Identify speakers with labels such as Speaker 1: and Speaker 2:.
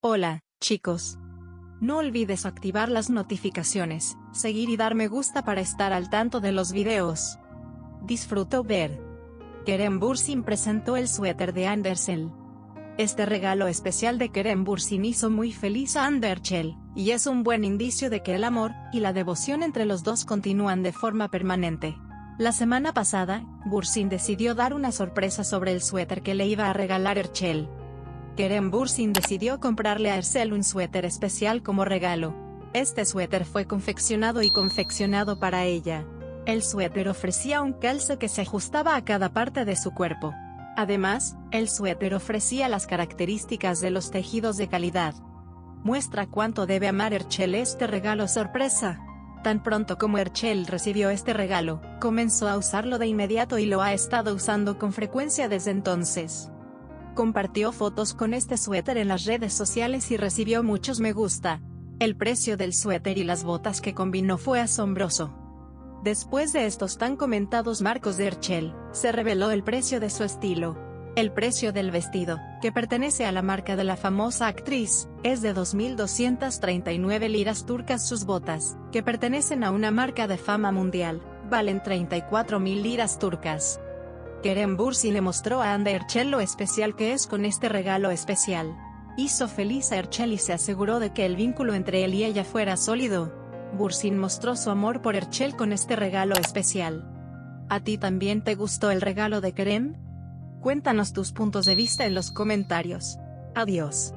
Speaker 1: Hola, chicos. No olvides activar las notificaciones, seguir y dar me gusta para estar al tanto de los videos. Disfruto ver. Kerem Bursin presentó el suéter de Andersel. Este regalo especial de Kerem Bursin hizo muy feliz a Anderchel, y es un buen indicio de que el amor y la devoción entre los dos continúan de forma permanente. La semana pasada, Bursin decidió dar una sorpresa sobre el suéter que le iba a regalar Erchel. Kerem Bursin decidió comprarle a Ercel un suéter especial como regalo. Este suéter fue confeccionado y confeccionado para ella. El suéter ofrecía un calzo que se ajustaba a cada parte de su cuerpo. Además, el suéter ofrecía las características de los tejidos de calidad. Muestra cuánto debe amar Erchel este regalo sorpresa. Tan pronto como Erchel recibió este regalo, comenzó a usarlo de inmediato y lo ha estado usando con frecuencia desde entonces. Compartió fotos con este suéter en las redes sociales y recibió muchos me gusta. El precio del suéter y las botas que combinó fue asombroso. Después de estos tan comentados marcos de Erchel, se reveló el precio de su estilo. El precio del vestido, que pertenece a la marca de la famosa actriz, es de 2.239 liras turcas. Sus botas, que pertenecen a una marca de fama mundial, valen 34.000 liras turcas. Kerem Bursi le mostró a Anda Erchel lo especial que es con este regalo especial. Hizo feliz a Erchel y se aseguró de que el vínculo entre él y ella fuera sólido. Bursin mostró su amor por Erchel con este regalo especial. ¿A ti también te gustó el regalo de Kerem? Cuéntanos tus puntos de vista en los comentarios. Adiós.